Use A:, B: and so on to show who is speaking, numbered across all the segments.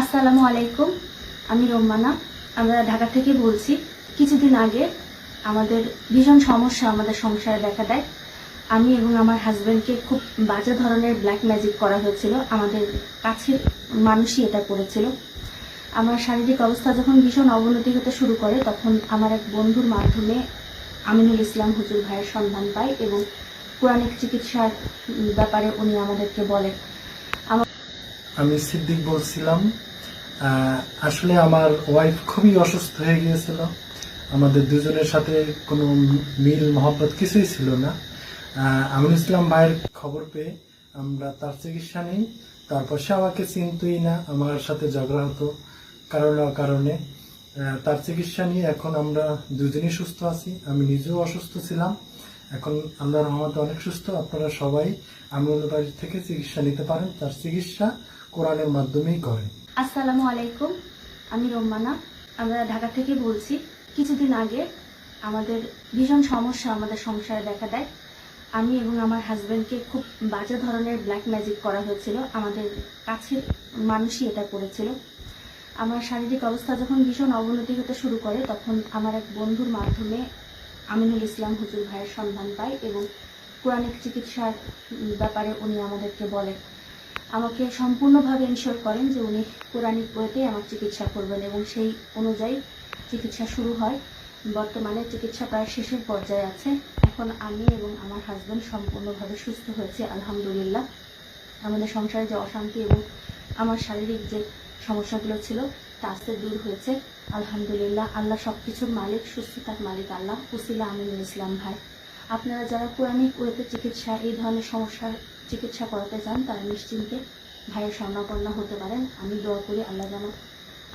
A: আসসালামু আলাইকুম, আমি রোম্মানা। আমরা ঢাকা থেকে বলছি, কিছুদিন আগে আমাদের ভীষণ সমস্যা আমাদের সংসারে দেখা দেয়। আমি এবং আমার হাজব্যান্ডকে খুব বাজে ধরনের ব্ল্যাক ম্যাজিক করা হয়েছিল। আমাদের কাছের মানুষই এটা করেছিল। আমার শারীরিক অবস্থা যখন ভীষণ অবনতি হতে শুরু করে, তখন আমার এক বন্ধুর মাধ্যমে আমিনুল ইসলাম হুজুর ভাইয়ের সন্ধান পাই এবং পুরাণিক চিকিৎসার ব্যাপারে উনি আমাদেরকে বলেন।
B: আমি সিদ্দিক বলছিলাম আসলে আমার ওয়াইফ খুবই অসুস্থ হয়ে গিয়েছিল। আমাদের দুজনের সাথে কোনো মিল, মহব্বত কিছুই ছিল না। আমিনুল ইসলাম ভাইয়ের খবর পেয়ে আমরা তার চিকিৎসা নিই। তারপর সে আমাকে চিনতই না, আমার সাথে ঝগড়া হতো কারণে। কারণে তার চিকিৎসা নিয়ে এখন আমরা দুজনেই সুস্থ আছি। আমি নিজেও অসুস্থ ছিলাম। এখন আল্লাহ রহমতে অনেক সুস্থ, আপনারা সবাই আমিনুল বাড়ির থেকে চিকিৎসা নিতে পারেন, তার চিকিৎসা কোরআনের মাধ্যমেই করে
A: আসসালামু আলাইকুম, আমি রোম্মানা। আমরা ঢাকা থেকে বলছি, কিছুদিন আগে আমাদের ভীষণ সমস্যা আমাদের সংসারে দেখা দেয়। আমি এবং আমার হাজব্যান্ডকে খুব বাজে ধরনের ব্ল্যাক ম্যাজিক করা হয়েছিল। আমাদের কাছের মানুষই এটা করেছিল। আমার শারীরিক অবস্থা যখন ভীষণ অবনতি হতে শুরু করে, তখন আমার এক বন্ধুর মাধ্যমে আমিনুল ইসলাম হুজুর ভাইয়ের সন্ধান পাই এবং পুরাণিক চিকিৎসার ব্যাপারে উনি আমাদেরকে বলেন। আমাকে সম্পূর্ণভাবে ইনশোর করেন যে উনি কোরআনিক বইতেই আমার চিকিৎসা করবেন এবং সেই অনুযায়ী চিকিৎসা শুরু হয়। বর্তমানে চিকিৎসা প্রায় শেষের পর্যায়ে আছে। এখন আমি এবং আমার হাজব্যান্ড সম্পূর্ণভাবে সুস্থ হয়েছে, আলহামদুলিল্লাহ। আমাদের সংসারে যে অশান্তি এবং আমার শারীরিক যে সমস্যাগুলো ছিল আস্তে দূর হয়েছে। আলহামদুলিল্লাহ, আল্লাহ সব কিছুর মালিক, সুস্থতার মালিক আল্লাহ। উসিলা আমিনুল ইসলাম ভাই, আপনারা যারা কোরআনিক ওয়েতে চিকিৎসা, এই ধরনের সমস্যার চিকিৎসা করাতে চান, তারা নিশ্চিন্তে ভাইয়ের স্বর্ণাপন্ন হতে পারেন। আমি দোয়া করি আল্লাহ যেন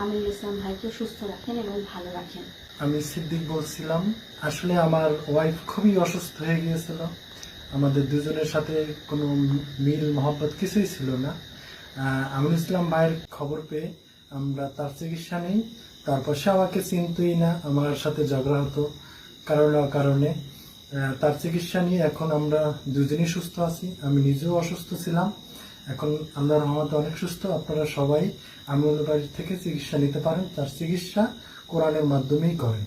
A: আমিনুল ইসলাম ভাইকে সুস্থ রাখেন এবং ভালো রাখেন।
B: আমি সিদ্দিক বলছিলাম, আসলে আমার ওয়াইফ খুবই অসুস্থ হয়ে গিয়েছিল। আমাদের দুজনের সাথে কোনো মিল মহব্বত কিছুই ছিল না। আমিনুল ইসলাম ভাইয়ের খবর পেয়ে আমরা তার চিকিৎসা নিই, তারপর সে আমাকে চিনতই না, আমার সাথে ঝগড়া হতো, কারণ কারণে তার চিকিৎসা নিয়ে এখন আমরা দুজনেই সুস্থ আছি, আমি নিজেও অসুস্থ ছিলাম। এখন আল্লাহ রহমতে অনেক সুস্থ, আপনারা সবাই আমি বাড়ির থেকে চিকিৎসা নিতে পারেন, তার চিকিৎসা কোরআনের মাধ্যমেই করে